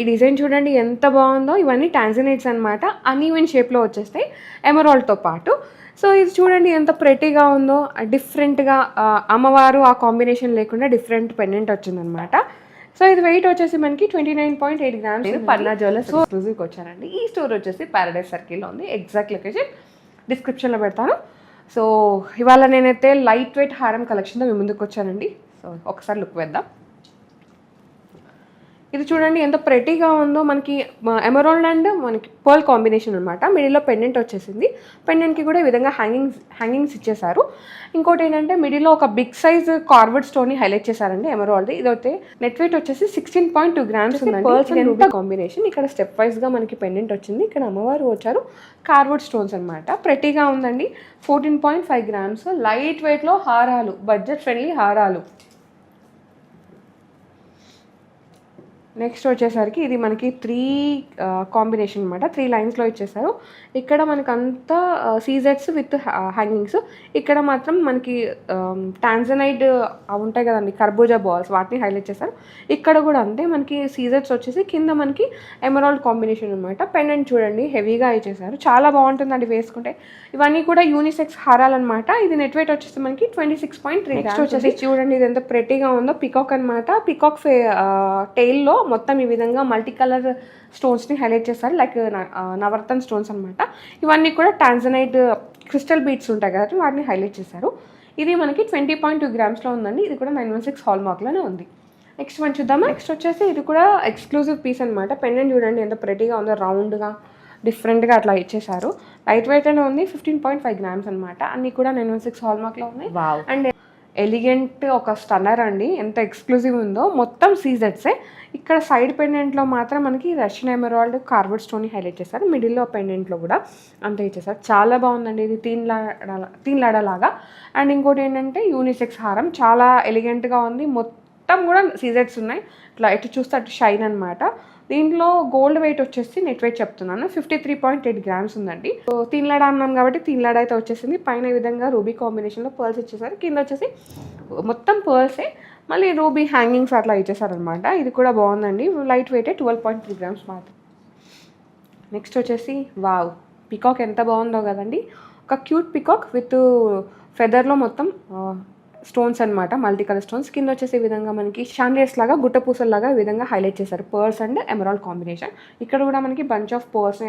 ఈ డిజైన్ చూడండి ఎంత బాగుందో. ఇవన్నీ టాన్జనైట్స్ అనమాట అన్ఈవెన్ షేప్లో వచ్చేస్తాయి. ఎమరాల్డ్తో పాటు. సో ఇది చూడండి ఎంత ప్రెటీగా ఉందో. డిఫరెంట్గా అమ్మవారు ఆ కాంబినేషన్ లేకుండా డిఫరెంట్ పెండెంట్ వచ్చిందనమాట సో ఇది వెయిట్ వచ్చేసి మనకి twenty nine point eight grams నేను పర్లా జ్యువెలర్స్ ఎక్స్క్లూజివ్కి వచ్చానండి. ఈ స్టోర్ వచ్చేసి పారడైస్ సర్కిల్లో ఉంది. ఎగ్జాక్ట్ లొకేషన్ డిస్క్రిప్షన్లో పెడతాను. సో ఇవాళ నేనైతే లైట్ వెయిట్ హారం కలెక్షన్తో మీ ముందుకు వచ్చానండి. సో ఒకసారి లుక్ వేద్దాం. ఇది చూడండి ఎంత ప్రెటీగా ఉందో. మనకి ఎమరాల్డ్ అండ్ మనకి పర్ల్ కాంబినేషన్ అనమాట మిడిల్లో పెండెంట్ వచ్చేసింది. పెండెంట్కి కూడా ఈ విధంగా హ్యాంగింగ్స్ హ్యాంగింగ్స్ ఇచ్చేసారు ఇంకోటి ఏంటంటే మిడిల్లో ఒక బిగ్ సైజ్ కార్వర్డ్ స్టోన్ని హైలైట్ చేశారండి ఎమరాల్డ్ ఇదైతే నెట్ వెయిట్ వచ్చేసి సిక్స్టీన్ పాయింట్ టూ గ్రామ్స్ ఉందండి. కాంబినేషన్ ఇక్కడ స్టెప్ వైజ్గా మనకి పెండెంట్ వచ్చింది. ఇక్కడ అమ్మవారు వచ్చారు. కార్వర్డ్ స్టోన్స్ అనమాట ప్రెటీగా ఉందండి. Fourteen point five grams light వెయిట్లో హారాలు. బడ్జెట్ ఫ్రెండ్లీ హారాలు. నెక్స్ట్ వచ్చేసరికి ఇది మనకి త్రీ కాంబినేషన్ అనమాట త్రీ లైన్స్లో ఇచ్చేసారు. ఇక్కడ మనకి అంతా సీజెట్స్ విత్ హ్యాంగింగ్స్ ఇక్కడ మాత్రం మనకి టాన్జనైడ్ ఉంటాయి కదండి కర్బూజా బాల్స్ వాటిని హైలైట్ చేశారు. ఇక్కడ కూడా అంతే మనకి సీజెట్స్ వచ్చేసి కింద మనకి ఎమరాల్డ్ కాంబినేషన్ అనమాట పెండెంట్ చూడండి హెవీగా ఇచ్చేసారు. చాలా బాగుంటుందండి వేసుకుంటే. ఇవన్నీ కూడా యూనిసెక్స్ హారాలన్నమాట. ఇది నెట్ వెయిట్ వచ్చేసి మనకి twenty six point three next వచ్చేసి చూడండి ఇది ఎంత ప్రెటీగా ఉందో. పికాక్ అనమాట పికాక్ ఫే టైల్లో మొత్తం ఈ విధంగా మల్టీ కలర్ స్టోన్స్ని హైలైట్ చేస్తారు. లైక్ నవరత్న స్టోన్స్ అనమాట ఇవన్నీ కూడా టాన్జనైట్ క్రిస్టల్ బీట్స్ ఉంటాయి కదా వాటిని హైలైట్ చేశారు. ఇది మనకి ట్వంటీ పాయింట్ టూ గ్రామ్స్లో ఉందండి. ఇది కూడా నైన్ వన్ సిక్స్ హాల్ మార్క్లోనే ఉంది. నెక్స్ట్ మనం చూద్దామా? నెక్స్ట్ వచ్చేసి ఇది కూడా ఎక్స్క్లూజివ్ పీస్ అనమాట పెండెంట్ చూడండి ఎంత ప్రెటీగా ఉందో రౌండ్గా డిఫరెంట్గా అట్లా ఇచ్చేసారు లైట్ వెయిట్ అనే ఉంది ఫిఫ్టీన్ పాయింట్ ఫైవ్ గ్రామ్స్ అనమాట అన్ని కూడా నైన్ వన్ సిక్స్ హాల్ మార్క్లో ఉన్నాయి. అండ్ ఎలిగెంట్ ఒక స్టన్నర్ అండి. ఎంత ఎక్స్క్లూజివ్ ఉందో మొత్తం సీజెట్సే ఇక్కడ సైడ్ పెండెంట్లో మాత్రం మనకి Russian emerald carved stone highlight చేశారు. మిడిల్లో పెండెంట్లో కూడా అంతే ఇచ్చేసారు చాలా బాగుందండి ఇది తీన్లాడ తీన్లాడలాగా అండ్ ఇంకోటి ఏంటంటే యూనిసెక్స్ హారం. చాలా ఎలిగెంట్గా ఉంది. మొత్తం మొత్తం కూడా సీజెట్స్ ఉన్నాయి. ఇట్లా ఎటు చూస్తే అటు షైన్ అనమాట దీంట్లో గోల్డ్ వెయిట్ వచ్చేసి నెట్ వెయిట్ చెప్తున్నాను. Fifty three point eight grams ఉందండి. సో తీన్లాడ అన్నాం కాబట్టి తీన్లాడ అయితే వచ్చేసింది. పైన ఈ విధంగా రూబీ కాంబినేషన్లో పర్ల్స్ ఇచ్చేసారు. కింద వచ్చేసి మొత్తం పర్ల్సే. మళ్ళీ రూబీ హ్యాంగింగ్స్ అట్లా ఇచ్చేసారనమాట ఇది కూడా బాగుందండి. Light weight twelve point three grams మాత్రం. నెక్స్ట్ వచ్చేసి వావ్! పికాక్ ఎంత బాగుందో కదండి. ఒక క్యూట్ పికాక్ విత్ ఫెదర్లో మొత్తం స్టోన్స్ అనమాట మల్టీ కలర్ స్టోన్స్ కింద వచ్చేసి విధంగా మనకి షాండియర్స్ లాగా గుట్ట పూసల్లాగా ఈ విధంగా హైలైట్ చేశారు. పర్స్ అండ్ ఎమరాల్డ్ కాంబినేషన్ ఇక్కడ కూడా మనకి bunch of pearls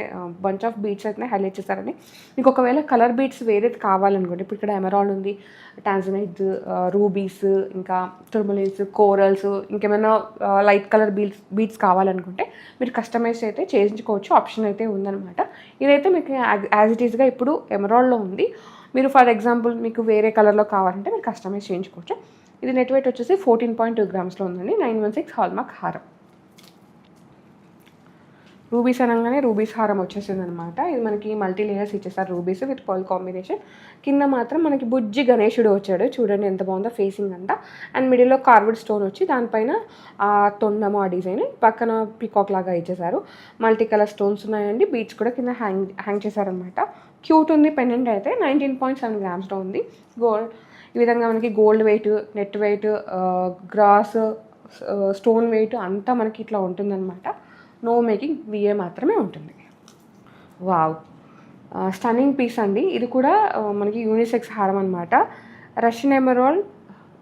bunch of beads అయితే హైలైట్ చేశారండి. మీకు ఒకవేళ కలర్ బీట్స్ వేరేది కావాలనుకోండి ఇప్పుడు ఇక్కడ ఎమరాల్డ్ ఉంది టాన్జనైట్ రూబీస్ ఇంకా తుర్మలిన్స్ కోరల్స్ ఇంకేమైనా లైట్ కలర్ బీట్స్ బీట్స్ కావాలనుకుంటే మీరు కస్టమైజ్ అయితే చేయించుకోవచ్చు ఆప్షన్ అయితే ఉందన్నమాట. ఇదైతే మీకు యాజ్ ఇట్ ఈస్గా ఇప్పుడు ఎమరాల్డ్లో ఉంది. మీరు ఫర్ ఎగ్జాంపుల్ మీకు వేరే కలర్లో కావాలంటే మీరు కస్టమైజ్ చేయించుకోవచ్చు. ఇది నెట్ వెయిట్ వచ్చేసి ఫోర్టీన్ పాయింట్ టూ గ్రామ్స్లో ఉందండి. నైన్ వన్ సిక్స్ హాల్మార్క్ హారం. రూబీస్ అనగానే రూబీస్ హారం వచ్చేసింది అనమాట ఇది మనకి మల్టీ లేయర్స్ ఇచ్చేసారు రూబీస్ విత్ పర్ల్ కాంబినేషన్ కింద మాత్రం మనకి బుజ్జి గణేశుడు వచ్చాడు. చూడండి ఎంత బాగుందో ఫేసింగ్ అంతా. అండ్ మిడిల్లో కార్వర్డ్ స్టోన్ వచ్చి దానిపైన ఆ తొండము ఆ డిజైన్ పక్కన పికాక్ లాగా ఇచ్చేసారు. మల్టీ కలర్ స్టోన్స్ ఉన్నాయండి. బీట్స్ కూడా కింద హ్యాంగ్ హ్యాంగ్ చేశారనమాట క్యూట్ ఉంది పెండెంట్ అయితే నైన్టీన్ పాయింట్ సెవెన్ గ్రామ్స్లో ఉంది. గోల్డ్ ఈ విధంగా మనకి gold weight net weight gross stone weight అంతా మనకి ఇట్లా ఉంటుందన్నమాట. నో మేకింగ్ విఏ మాత్రమే ఉంటుంది. వావ్. స్టన్నింగ్ పీస్ అండి. ఇది కూడా మనకి యూనిసెక్స్ హారం అనమాట రష్యన్ ఎమరాల్డ్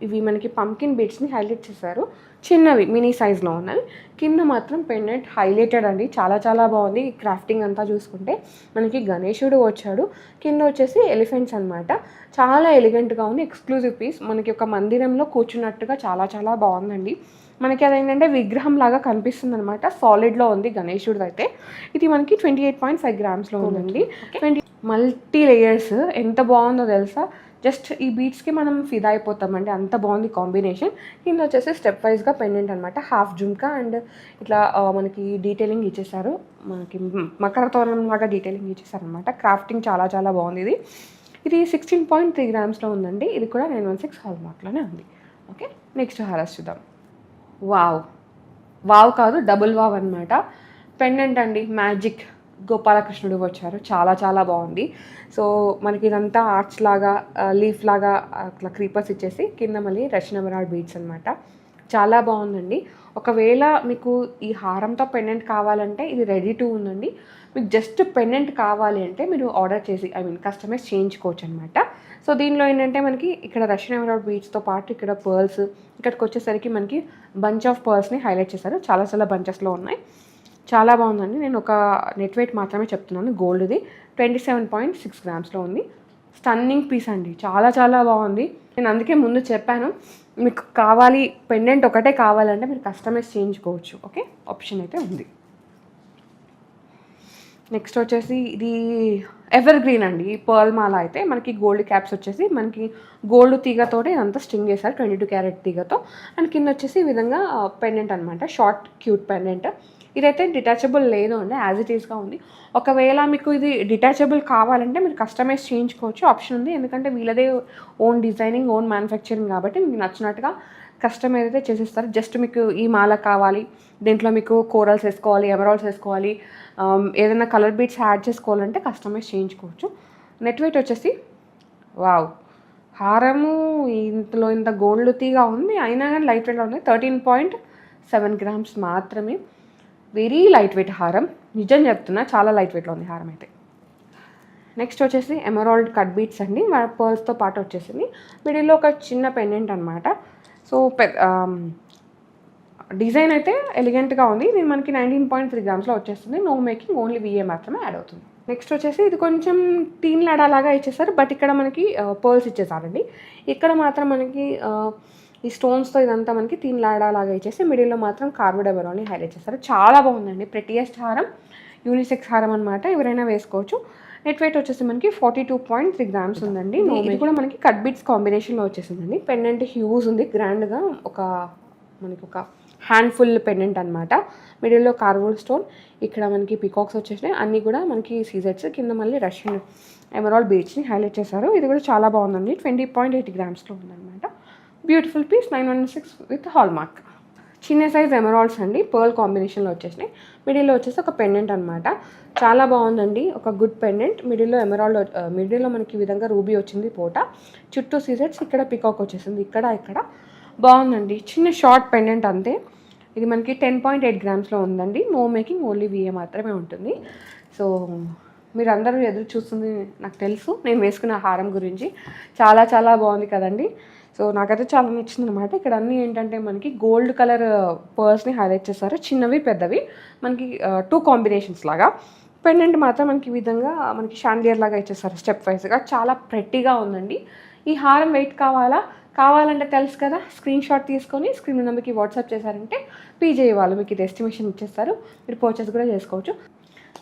ఇవి మనకి పంకిన్ బీట్స్ని హైలైట్ చేశారు. చిన్నవి మినీ సైజ్లో ఉన్నవి కింద మాత్రం పెండెంట్ హైలైటెడ్ అండి. చాలా చాలా బాగుంది. ఈ క్రాఫ్టింగ్ అంతా చూసుకుంటే మనకి గణేశుడు వచ్చాడు. కింద వచ్చేసి ఎలిఫెంట్స్ అనమాట చాలా ఎలిగెంట్గా ఉంది. ఎక్స్క్లూజివ్ పీస్ మనకి ఒక మందిరంలో కూర్చున్నట్టుగా చాలా చాలా బాగుందండి. మనకి అదేంటంటే విగ్రహం లాగా కనిపిస్తుంది అనమాట సాలిడ్లో ఉంది గణేశుడు అయితే. ఇది మనకి ట్వంటీ ఎయిట్ పాయింట్ ఫైవ్ గ్రామ్స్లో ఉందండి. ట్వంటీ మల్టీ లేయర్స్ ఎంత బాగుందో తెలుసా? జస్ట్ ఈ బీట్స్కి మనం ఫిదా అయిపోతామండి. అంత బాగుంది కాంబినేషన్. కింద వచ్చేసి స్టెప్ వైజ్గా పెండెంట్ అనమాట హాఫ్ జుమ్కా అండ్ ఇట్లా మనకి డీటెయిలింగ్ ఇచ్చేసారు. మనకి మకర తోరణం లాగా డీటెయిలింగ్ ఇచ్చేసారు అనమాట క్రాఫ్టింగ్ చాలా చాలా బాగుంది ఇది. ఇది సిక్స్టీన్ పాయింట్ త్రీ గ్రామ్స్లో ఉందండి. ఇది కూడా నైన్ వన్ సిక్స్ హాల్ మార్క్లోనే ఉంది. ఓకే నెక్స్ట్ హారస్ చూద్దాం. వావ్ వావ్ కాదు డబుల్ వావ్ అనమాట పెండెంట్ అండి. మ్యాజిక్ గోపాలకృష్ణుడు వచ్చారు. చాలా చాలా బాగుంది. సో మనకి ఇదంతా ఆర్చ్ లాగా లీఫ్ లాగా అట్లా క్రీపర్స్ ఇచ్చేసి కింద మళ్ళీ రచనమరాడ్ బీచ్ అనమాట చాలా బాగుందండి. ఒకవేళ మీకు ఈ హారంతో పెండెంట్ కావాలంటే ఇది రెడీ టు ఉందండి. మీకు జస్ట్ పెండెంట్ కావాలి అంటే మీరు ఆర్డర్ చేసి ఐ మీన్ కస్టమైజ్ చేయించుకోవచ్చు అనమాట సో దీనిలో ఏంటంటే మనకి ఇక్కడ రష్యన్ ఎమరాల్డ్ బీచ్తో పాటు ఇక్కడ పర్ల్స్ ఇక్కడికి వచ్చేసరికి మనకి బంచ్ ఆఫ్ పర్ల్స్ని హైలైట్ చేశారు. చాలా చాలా బంచెస్లో ఉన్నాయి. చాలా బాగుందండి. నేను ఒక నెట్ వెయిట్ మాత్రమే చెప్తున్నాను. గోల్డ్ది ట్వంటీ సెవెన్ పాయింట్ సిక్స్ గ్రామ్స్లో ఉంది. స్టన్నింగ్ పీస్ అండి. చాలా చాలా బాగుంది. నేను అందుకే ముందు చెప్పాను మీకు కావాలి పెండెంట్ ఒకటే కావాలంటే మీరు కస్టమైజ్ చేయించుకోవచ్చు. ఓకే? ఆప్షన్ అయితే ఉంది. నెక్స్ట్ వచ్చేసి ఇది ఎవర్ గ్రీన్ అండి పర్ల్ మాల అయితే మనకి గోల్డ్ క్యాప్స్ వచ్చేసి మనకి గోల్డ్ తీగతోటి ఇదంతా స్టింగ్ చేశారు. ట్వంటీ టూ క్యారెట్ తీగతో. అండ్ కింద వచ్చేసి ఈ విధంగా పెండెంట్ అనమాట షార్ట్ క్యూట్ పెండెంట్. ఇదైతే డిటాచబుల్ లేదు అండి యాజ్ ఇట్ ఈస్గా ఉంది. ఒకవేళ మీకు ఇది డిటాచబుల్ కావాలంటే మీరు కస్టమైజ్ చేయించుకోవచ్చు ఆప్షన్ ఉంది. ఎందుకంటే వీళ్ళదే ఓన్ డిజైనింగ్ ఓన్ మ్యానుఫ్యాక్చరింగ్ కాబట్టి మీకు నచ్చినట్టుగా కస్టమైజ్ అయితే చేసిస్తారు. జస్ట్ మీకు ఈ మాల కావాలి దీంట్లో మీకు కోరల్స్ వేసుకోవాలి ఎమరాల్స్ వేసుకోవాలి um, ఏదైనా కలర్ బీట్స్ యాడ్ చేసుకోవాలంటే కస్టమైజ్ చేయించుకోవచ్చు. నెట్ వెయిట్ వచ్చేసి వావ్ హారము ఇంతలో ఇంత గోల్డ్ తీగా ఉంది. అయినా కానీ లైట్ వెయిట్లో ఉంది. థర్టీన్ పాయింట్ సెవెన్ గ్రామ్స్ మాత్రమే. వెరీ లైట్ వెయిట్ హారం. నిజం చెప్తున్నా చాలా లైట్ వెయిట్లో ఉంది హారం అయితే. నెక్స్ట్ వచ్చేసి ఎమరాల్డ్ కట్ బీట్స్ అండి. మన పర్ల్స్తో పాటు వచ్చేసింది. మిడిల్లో ఒక చిన్న పెండెంట్ అనమాట సో పెద్ద డిజైన్ అయితే ఎలిగెంట్గా ఉంది. ఇది మనకి నైన్టీన్ పాయింట్ త్రీ గ్రామ్స్లో వచ్చేస్తుంది. నో మేకింగ్ ఓన్లీ విఏ మాత్రమే యాడ్ అవుతుంది. నెక్స్ట్ వచ్చేసి ఇది కొంచెం టీన్ లాగా ఇచ్చేసారు. బట్ ఇక్కడ మనకి పర్ల్స్ ఇచ్చేసారండి. ఇక్కడ మాత్రం మనకి ఈ స్టోన్స్తో ఇదంతా మనకి తీన్ లాగా ఇచ్చేసి మిడిల్లో మాత్రం కార్బోడ్ ఎవరోని హైలైట్ చేస్తారు. చాలా బాగుందండి. ప్రెటియస్ట్ హారం యూనిసెక్స్ హారం అనమాట ఎవరైనా వేసుకోవచ్చు. నెట్ వెయిట్ వచ్చేసి మనకి forty two point three grams ఉందండి. ఇది కూడా మనకి కట్ బీట్స్ కాంబినేషన్లో వచ్చేసిందండి. పెండెంట్ హ్యూజ్ ఉంది. గ్రాండ్గా ఒక మనకి ఒక హ్యాండ్ఫుల్ పెండెంట్ అనమాట మిడిల్లో కార్బోల్ స్టోన్ ఇక్కడ మనకి పికాక్స్ వచ్చేసినాయి. అన్నీ కూడా మనకి సీజెట్స్ కింద మళ్ళీ రష్యన్ ఎమరాల్డ్ బీచ్ని హైలైట్ చేశారు. ఇది కూడా చాలా బాగుందండి. ట్వంటీ పాయింట్ ఎయిట్ గ్రామ్స్లో ఉందన్నమాట. Beautiful piece nine one six with hallmark చిన్న సైజ్ ఎమరాల్డ్స్ అండి పర్ల్ కాంబినేషన్లో వచ్చేసినాయి. మిడిల్లో వచ్చేసి ఒక పెండెంట్ అనమాట చాలా బాగుందండి ఒక గుడ్ పెండెంట్ మిడిల్లో ఎమరాల్డ్ మిడిల్లో మనకి ఈ విధంగా రూబీ వచ్చింది పూట. చుట్టూ సీజెట్స్ ఇక్కడ పికాక్ వచ్చేసింది ఇక్కడ ఇక్కడ. బాగుందండి చిన్న షార్ట్ పెండెంట్ అంతే. ఇది మనకి టెన్ పాయింట్ ఎయిట్ గ్రామ్స్లో ఉందండి. నో మేకింగ్ ఓన్లీ విఏ మాత్రమే ఉంటుంది. సో మీరు అందరూ ఎదురు చూస్తుంది నాకు తెలుసు. నేను వేసుకున్న హారం గురించి. చాలా చాలా బాగుంది కదండి. సో నాకైతే చాలా నచ్చింది అనమాట ఇక్కడ అన్నీ ఏంటంటే మనకి గోల్డ్ కలర్ పర్స్ని హైలైట్ చేస్తారు. చిన్నవి పెద్దవి. మనకి టూ కాంబినేషన్స్ లాగా. పెండెంట్ మాత్రం మనకి ఈ విధంగా మనకి షాండియర్ లాగా ఇచ్చేస్తారు స్టెప్ వైజ్గా చాలా ప్రెట్టిగా ఉందండి. ఈ హారం వెయిట్ కావాలా? కావాలంటే తెలుసు కదా? స్క్రీన్ షాట్ తీసుకొని స్క్రీన్ నెంబర్కి వాట్సాప్ చేశారంటే పీజే వాళ్ళు మీకు ఇది ఎస్టిమేషన్ ఇచ్చేస్తారు. మీరు పర్చేస్ కూడా చేసుకోవచ్చు.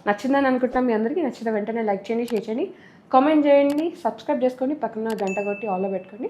నచ్చిందని అనుకుంటున్నాం మీ అందరికీ. నచ్చిన వెంటనే లైక్ చేయండి షేర్ చేయండి. కామెంట్ చేయండి. సబ్స్క్రైబ్ చేసుకోండి పక్కన గంట కొట్టి ఆల్లో పెట్టుకోండి.